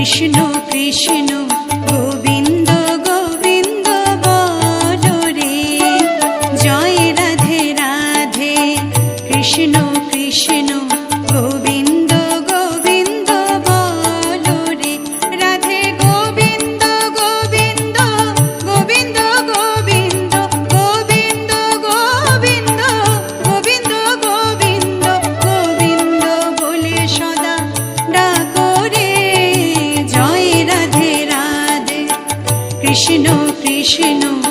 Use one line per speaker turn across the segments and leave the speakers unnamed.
कृष्ण कृष्ण कृष्ण कृष्ण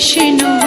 विष्णु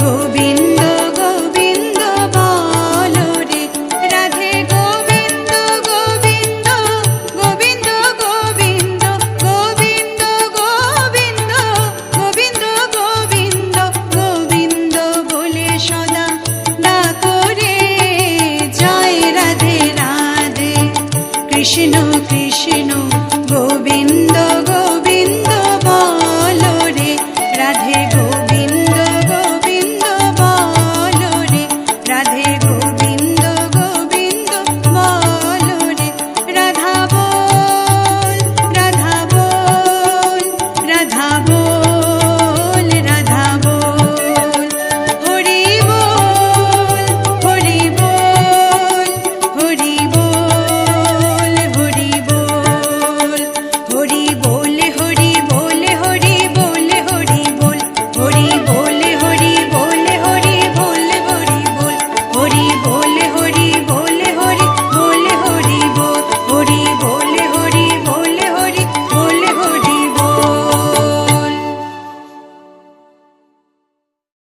গোবিন্দ গোবিন্দ রাধে গোবিন্দ গোবিন্দ গোবিন্দ গোবিন্দ গোবিন্দ গোবিন্দ গোবিন্দ গোবিন্দ গোবিন্দ বলে সদা জয় রাধে রাধে। কৃষ্ণ কৃষ্ণ, গোবিন্দ